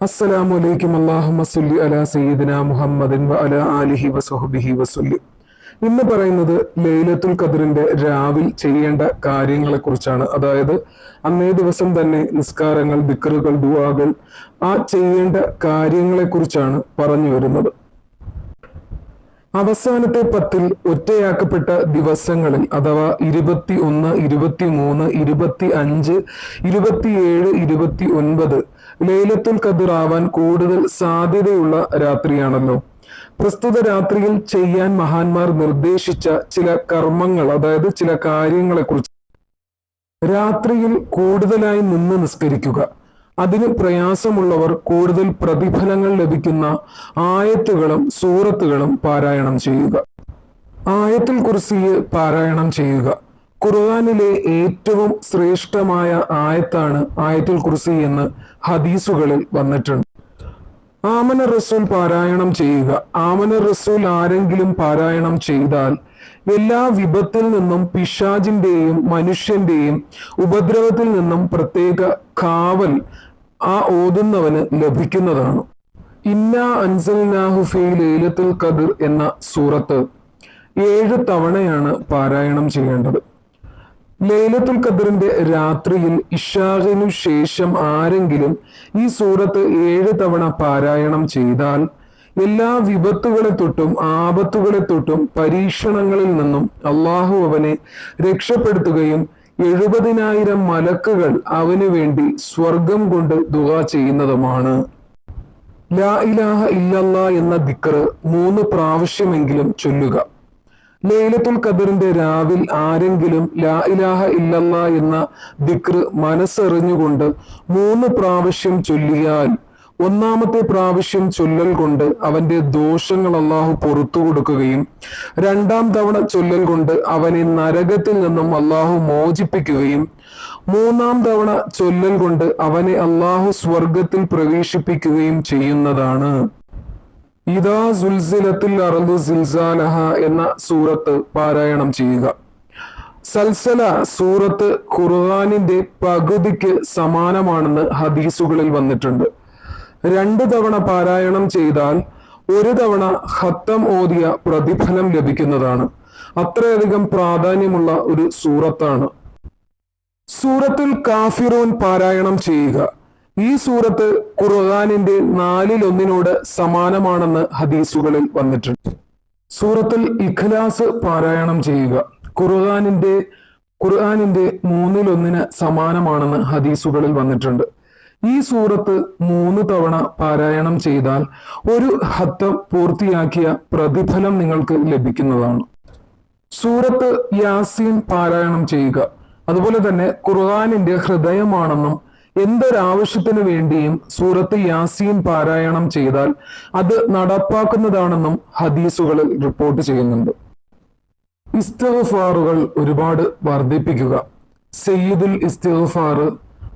അസ്സലാമു അലൈക്കും. അല്ലാഹുമ്മ സല്ലി അലാ സയ്യിദിന മുഹമ്മദിൻ വ അലാ ആലിഹി വസഹബിഹി വസല്ലി ഇന്ന് പറയുന്നത് ലൈലത്തുൽ ഖദറിന്റെ രാവിൽ ചെയ്യേണ്ട കാര്യങ്ങളെ കുറിച്ചാണ്. അതായത് അന്നേ ദിവസം തന്നെ നിസ്കാരങ്ങൾ ദിക്കറുകൾ ദുവാകൾ ആ ചെയ്യേണ്ട കാര്യങ്ങളെ കുറിച്ചാണ് പറഞ്ഞു വരുന്നത്. അവസാനത്തെ പത്തിൽ ഒറ്റയാക്കപ്പെട്ട ദിവസങ്ങളിൽ അഥവാ ഇരുപത്തി ഒന്ന് ഇരുപത്തി മൂന്ന് ഇരുപത്തി അഞ്ച് ഇരുപത്തിയേഴ് ഇരുപത്തി ഒൻപത് ലേലത്തുൽ കതിറാവാൻ ആവാൻ കൂടുതൽ സാധ്യതയുള്ള രാത്രിയാണല്ലോ. പ്രസ്തുത രാത്രിയിൽ ചെയ്യാൻ മഹാന്മാർ നിർദ്ദേശിച്ച ചില കർമ്മങ്ങൾ അതായത് ചില കാര്യങ്ങളെ കുറിച്ച് രാത്രിയിൽ കൂടുതലായി നിന്ന് നിസ്കരിക്കുക. അതിന് പ്രയാസമുള്ളവർ കൂടുതൽ പ്രതിഫലങ്ങൾ ലഭിക്കുന്ന ആയത്തുകളും സൂറത്തുകളും പാരായണം ചെയ്യുക. ആയത്തിൽ കുറിച്ച് പാരായണം ചെയ്യുക. ഖുർആാനിലെ ഏറ്റവും ശ്രേഷ്ഠമായ ആയത്താണ് ആയത്തിൽ കുറിസി എന്ന് ഹദീസുകളിൽ വന്നിട്ടുണ്ട്. ആമന റസൂൽ പാരായണം ചെയ്യുക. ആമന റസൂൽ ആരെങ്കിലും പാരായണം ചെയ്താൽ എല്ലാ വിപത്തിൽ നിന്നും പിശാജിന്റെയും മനുഷ്യന്റെയും ഉപദ്രവത്തിൽ നിന്നും പ്രത്യേക കാവൽ ആ ഓതുന്നവന് ലഭിക്കുന്നതാണ്. ഇന്ന അൻസൽനാഹു ഫീ ലൈലത്തുൽ ഖദർ എന്ന സൂറത്ത് ഏഴ് തവണയാണ് പാരായണം ചെയ്യേണ്ടത്. ലൈലത്തുൽ ഖദറിന്റെ രാത്രിയിൽ ഇഷാഖിനു ശേഷം ആരെങ്കിലും ഈ സൂറത്ത് ഏഴ് തവണ പാരായണം ചെയ്താൽ എല്ലാ വിപത്തുകളെ തൊട്ടും ആപത്തുകളെ തൊട്ടും പരീക്ഷണങ്ങളിൽ നിന്നും അള്ളാഹു അവനെ രക്ഷപ്പെടുത്തുകയും എഴുപതിനായിരം മലക്കുകൾ അവന് വേണ്ടി സ്വർഗം കൊണ്ട് ദുഹ ചെയ്യുന്നതുമാണ്. ലാ ഇലാഹ ഇല്ലല്ല എന്ന ദിക്കറ് മൂന്ന് പ്രാവശ്യമെങ്കിലും ചൊല്ലുക. ലൈലത്തുൽ ഖദറിന്റെ രാവിൽ ആരെങ്കിലും ലാ ഇലാഹ ഇല്ലല്ല എന്ന ദിക്ർ മനസ്സറിഞ്ഞുകൊണ്ട് മൂന്ന് പ്രാവശ്യം ചൊല്ലിയാൽ ഒന്നാമത്തെ പ്രാവശ്യം ചൊല്ലൽ കൊണ്ട് അവന്റെ ദോഷങ്ങൾ അള്ളാഹു പുറത്തു കൊടുക്കുകയും രണ്ടാം തവണ ചൊല്ലൽ കൊണ്ട് അവനെ നരകത്തിൽ നിന്നും അള്ളാഹു മോചിപ്പിക്കുകയും മൂന്നാം തവണ ചൊല്ലൽ കൊണ്ട് അവനെ അള്ളാഹു സ്വർഗത്തിൽ പ്രവേശിപ്പിക്കുകയും ചെയ്യുന്നതാണ്. ഇതാ സുൽസിലത്തിൽ അറന്തു സിൽസാലഹ എന്ന സൂറത്ത് പാരായണം ചെയ്യുക. സൽസല സൂറത്ത് ഖുർആാനിന്റെ പകുതിക്ക് സമാനമാണെന്ന് ഹദീസുകളിൽ വന്നിട്ടുണ്ട്. രണ്ടു തവണ പാരായണം ചെയ്താൽ ഒരു തവണ ഹത്തം ഓതിയ പ്രതിഫലം ലഭിക്കുന്നതാണ്. അത്രയധികം പ്രാധാന്യമുള്ള ഒരു സൂറത്താണ്. സൂറത്തുൽ കാഫിറൂൻ പാരായണം ചെയ്യുക. ഈ സൂറത്ത് ഖുർആാനിന്റെ നാലിലൊന്നിനോട് സമാനമാണെന്ന് ഹദീസുകളിൽ വന്നിട്ടുണ്ട്. സൂറത്തുൽ ഇഖ്ലാസ് പാരായണം ചെയ്യുക. ഖുർആാനിന്റെ ഖുർആാനിന്റെ മൂന്നിലൊന്നിന് സമാനമാണെന്ന് ഹദീസുകളിൽ വന്നിട്ടുണ്ട്. ഈ സൂറത്ത് മൂന്ന് തവണ പാരായണം ചെയ്താൽ ഒരു ഹത്തം പൂർത്തിയാക്കിയ പ്രതിഫലം നിങ്ങൾക്ക് ലഭിക്കുന്നതാണ്. സൂറത്ത് യാസീൻ പാരായണം ചെയ്യുക. അതുപോലെ തന്നെ ഖുർആാനിന്റെ ഹൃദയമാണെന്നും എന്തൊരാവശ്യത്തിന് വേണ്ടിയും സൂറത്ത് യാസീൻ പാരായണം ചെയ്താൽ അത് നടപ്പാക്കുന്നതാണെന്നും ഹദീസുകളിൽ റിപ്പോർട്ട് ചെയ്യുന്നുണ്ട്. ഇസ്തഫാറുകൾ ഒരുപാട് വർദ്ധിപ്പിക്കുക. സെയ്യിദുൽ ഇസ്തഫാർ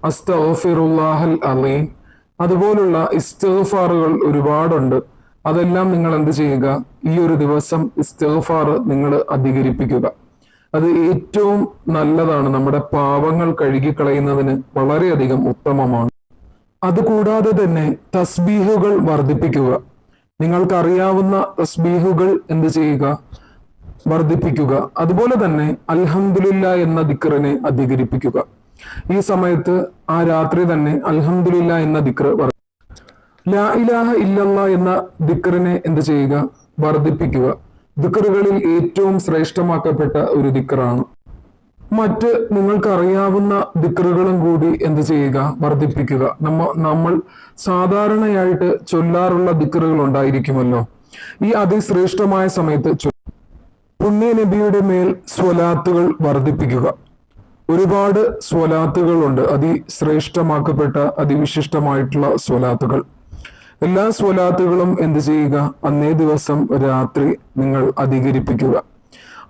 അസ്തഫിറുല്ലാഹൽ അലീം അതുപോലുള്ള ഇസ്തഫാറുകൾ ഒരുപാടുണ്ട്. അതെല്ലാം നിങ്ങൾ എന്ത് ചെയ്യുക? ഈ ഒരു ദിവസം ഇസ്തഫാർ നിങ്ങൾ അധികരിപ്പിക്കുക. അത് ഏറ്റവും നല്ലതാണ്. നമ്മുടെ പാവങ്ങൾ കഴുകിക്കളയുന്നതിന് വളരെയധികം ഉത്തമമാണ്. അതുകൂടാതെ തന്നെ തസ്ബീഹുകൾ വർദ്ധിപ്പിക്കുക. നിങ്ങൾക്കറിയാവുന്ന തസ്ബീഹുകൾ എന്ത് ചെയ്യുക? വർദ്ധിപ്പിക്കുക. അതുപോലെ തന്നെ അൽഹമുല്ല എന്ന ദിക്കറിനെ അധികരിപ്പിക്കുക. ഈ സമയത്ത് ആ രാത്രി തന്നെ അൽഹമില്ല എന്ന ദിക്ർ ലാ ഇലാഹ ഇല്ലല്ല എന്ന ദിക്കറിനെ എന്ത് ചെയ്യുക? വർദ്ധിപ്പിക്കുക. ദിക്കറുകളിൽ ഏറ്റവും ശ്രേഷ്ഠമാക്കപ്പെട്ട ഒരു ദിക്കറാണ് മറ്റ് നിങ്ങൾക്ക് അറിയാവുന്ന ദിക്കറുകളും കൂടി എന്ത് ചെയ്യുക? വർദ്ധിപ്പിക്കുക. നമ്മ നമ്മൾ സാധാരണയായിട്ട് ചൊല്ലാറുള്ള ദിക്കറുകൾ ഉണ്ടായിരിക്കുമല്ലോ. ഈ അതിശ്രേഷ്ഠമായ സമയത്ത് പുണ്യ നബിയുടെ മേൽ സ്വലാത്തുകൾ വർദ്ധിപ്പിക്കുക. ഒരുപാട് സ്വലാത്തുകളുണ്ട്. അതിശ്രേഷ്ഠമാക്കപ്പെട്ട അതിവിശിഷ്ടമായിട്ടുള്ള സ്വലാത്തുകൾ. എല്ലാ സ്വലാത്തുകളും എന്ത് ചെയ്യുക? അന്നേ ദിവസം രാത്രി നിങ്ങൾ അധികരിപ്പിക്കുക.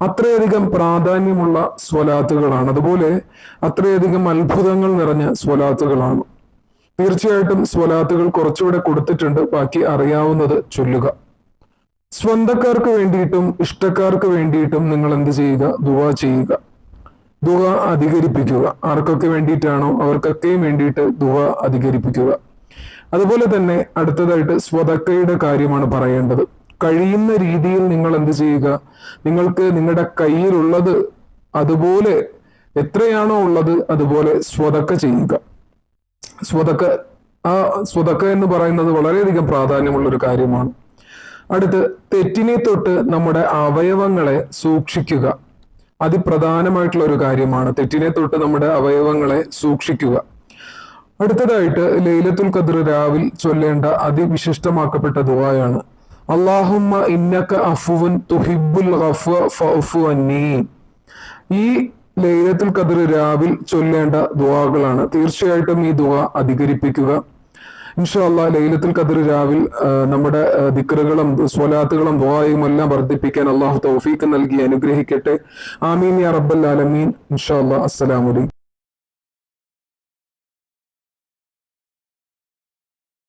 അത്രയധികം പ്രാധാന്യമുള്ള സ്വലാത്തുകളാണ്. അതുപോലെ അത്രയധികം അത്ഭുതങ്ങൾ നിറഞ്ഞ സ്വലാത്തുകളാണ്. തീർച്ചയായിട്ടും സ്വലാത്തുകൾ കുറച്ചുകൂടെ കൊടുത്തിട്ടുണ്ട്. ബാക്കി അറിയാവുന്നത് ചൊല്ലുക. സ്വന്തക്കാർക്ക് വേണ്ടിയിട്ടും ഇഷ്ടക്കാർക്ക് വേണ്ടിയിട്ടും നിങ്ങൾ എന്ത് ചെയ്യുക? ദുവാ ചെയ്യുക. ദുവ അധികരിപ്പിക്കുക. ആർക്കൊക്കെ വേണ്ടിയിട്ടാണോ അവർക്കൊക്കെയും വേണ്ടിയിട്ട് ദുവ അധികരിപ്പിക്കുക. അതുപോലെ തന്നെ അടുത്തതായിട്ട് സ്വതക്കയുടെ കാര്യമാണ് പറയേണ്ടത്. കഴിയുന്ന രീതിയിൽ നിങ്ങൾ എന്ത് ചെയ്യുക? നിങ്ങൾക്ക് നിങ്ങളുടെ കയ്യിലുള്ളത് അതുപോലെ എത്രയാണോ ഉള്ളത് അതുപോലെ സ്വതക്ക ചെയ്യുക. സ്വതക്ക ആ സ്വതക്ക എന്ന് പറയുന്നത് വളരെയധികം പ്രാധാന്യമുള്ള ഒരു കാര്യമാണ്. അടുത്ത് തെറ്റിനെ തൊട്ട് നമ്മുടെ അവയവങ്ങളെ സൂക്ഷിക്കുക. അതിപ്രധാനമായിട്ടുള്ള ഒരു കാര്യമാണ് തെറ്റിനെ തൊട്ട് നമ്മുടെ അവയവങ്ങളെ സൂക്ഷിക്കുക. അടുത്തതായിട്ട് ലൈലത്തുൽ ഖദർ രാവിൽ ചൊല്ലേണ്ട അതിവിശിഷ്ടമാക്കപ്പെട്ട ദുആയാണ്. അള്ളാഹുമ്മ ഇന്നക അഫുവൻ തുഹിബുൽ ഈ ലൈലത്തുൽ ഖദർ രാവിൽ ചൊല്ലേണ്ട ദുവാകളാണ് തീർച്ചയായിട്ടും ഈ ദുആ അധികരിപ്പിക്കുക. ഇൻഷാല്ല ലൈലത്തുൽ ഖദ്ർ രാവിൽ നമ്മുടെ ദിക്റുകളും സ്വലാത്തുകളും ദുആയും എല്ലാം വർദ്ധിപ്പിക്കാൻ അള്ളാഹു തൗഫീഖ് നൽകി അനുഗ്രഹിക്കട്ടെ. ആമീൻ യാ റബ്ബൽ ആലമീൻ. ഇൻഷാല്ല അസ്സലാമു അലൈക്കും.